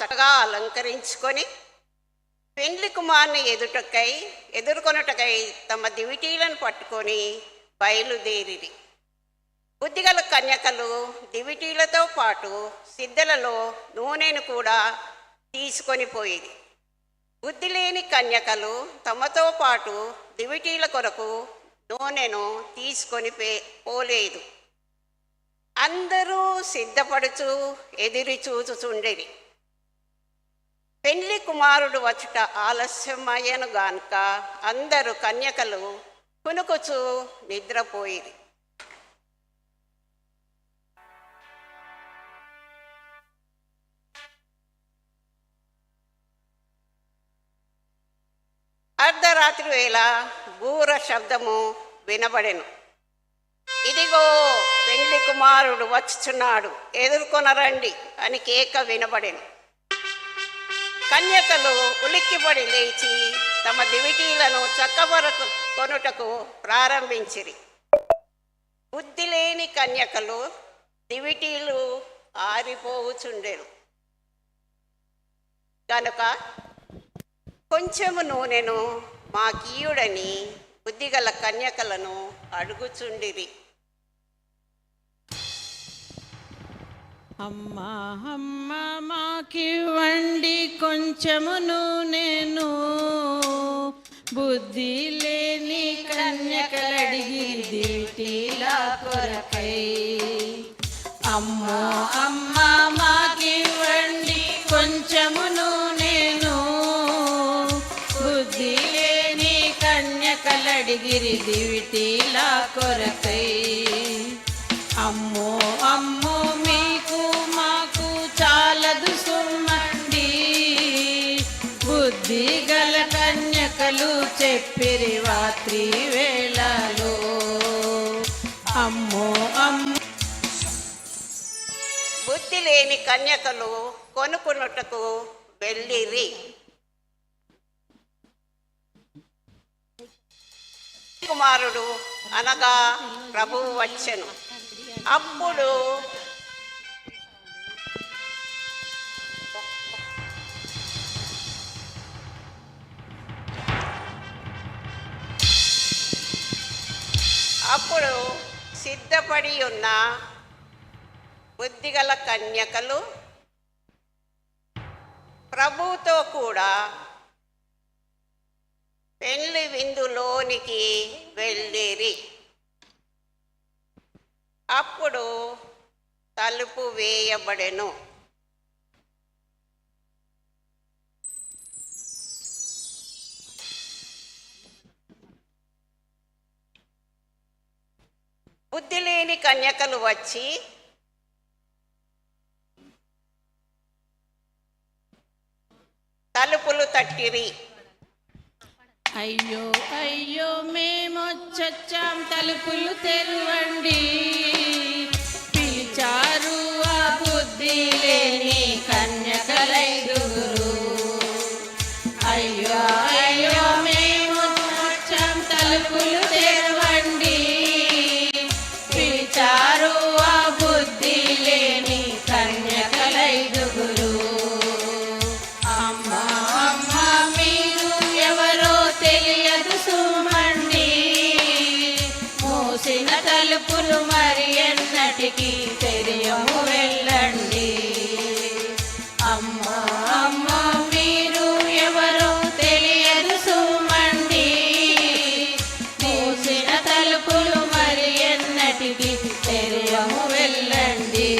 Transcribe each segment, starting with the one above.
చక్కగా అలంకరించుకొని పెండ్లి కుమార్ని ఎదుటకై ఎదుర్కొనుటకై తమ దివిటీలను పట్టుకొని బయలుదేరిరి. బుద్ధిగల కన్యకలు దివిటీలతో పాటు సిద్ధలలో నూనెను కూడా తీసుకొని పోయేది బుద్ధి లేని కన్యకలు తమతో పాటు దివిటీల కొరకు నూనెను తీసుకొని పోలేదు. అందరూ సిద్ధపడుచు ఎదిరి చూచుచుండేది కుమారుడు వచ్చుట ఆలస్యమయ్యను గానుక అందరూ కన్యకలు కునుకుచు నిద్రపోయిరి. అర్ధరాత్రి వేళ బూర శబ్దము వినబడెను. ఇదిగో పెండ్లి కుమారుడు వచ్చుచున్నాడు ఎదుర్కొనరండి అని కేక వినబడెను. కన్యకలు ఉలిక్కిపడి లేచి తమ దివిటీలను చక్కబరకు కొనుటకు ప్రారంభించిరి. బుద్ధి లేని కన్యకలు దివిటీలు ఆరిపోవుచుండెను. కనుక కొంచెము నూనెను మా కీయుడని బుద్ధిగల కన్యకలను అడుగుచుండిరి. అమ్మా అమ్మ మాకివ్వండి కొంచెమును నేను. బుద్ధి లేని కన్యకలడిగి కొరకై. అమ్మో అమ్మ మాకివ్వండి కొంచెమును నేను. బుద్ధి లేని కన్యకలడిగిరి దివిటీలా కొరకై. అమ్మో చెప్పిరి వేళలో. అమ్మో అమ్మో. బుద్ధి లేని కన్యకలు కొనుక్కున్నటకు వెళ్ళిరి. కుమారుడు అనగా ప్రభువు వచ్చెను. అప్పుడు అప్పుడు సిద్ధపడి ఉన్న బుద్ధిగల కన్యకలు ప్రభుతో కూడా పెళ్ళి విందులోనికి వెళ్ళిరి. అప్పుడు తలుపు వేయబడెను. బుద్ధి లేని కన్యకలు వచ్చి తలుపులు తట్టిరి. అయ్యో అయ్యో మేమొచ్చొచ్చాం. తలుపులు తెరవండి. పిలిచారు ఆ బుద్ధి లేని తలుపులు మరి ఎన్నటికీ తెరియము వెళ్ళండి. అమ్మా అమ్మా మీరు ఎవరో తెలియదు సుమండి. మూసిన తలుపులు మరి ఎన్నటికీ తెరియము వెళ్ళండి.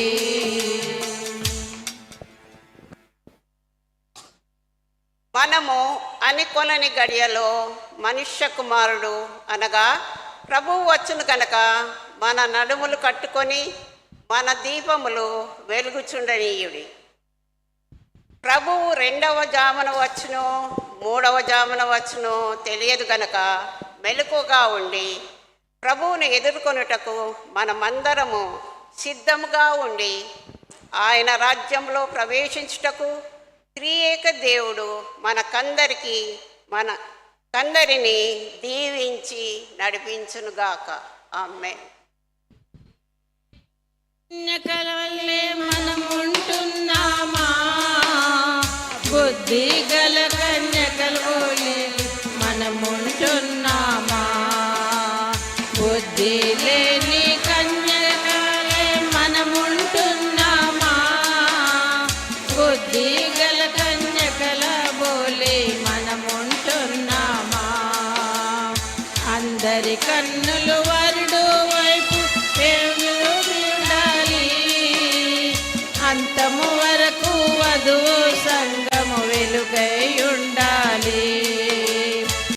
మనము అనికొనని గడియలో మనుష్య కుమారుడు అనగా ప్రభువు వచ్చును కనుక మన నడుములు కట్టుకొని మన దీపములు వెలుగుచుండనీయుడి. ప్రభువు రెండవ జామున వచ్చును మూడవ జామున వచ్చును తెలియదు గనక మెలకుగా ఉండి ప్రభువును ఎదుర్కొనుటకు మనమందరము సిద్ధముగా ఉండి ఆయన రాజ్యంలో ప్రవేశించుటకు త్రియేక దేవుడు మనకందరికి మన కందరిని దీవించి నడిపించునుగాక. ఆమె కలవల్లే మనముంటున్నామా? బుద్ధి గల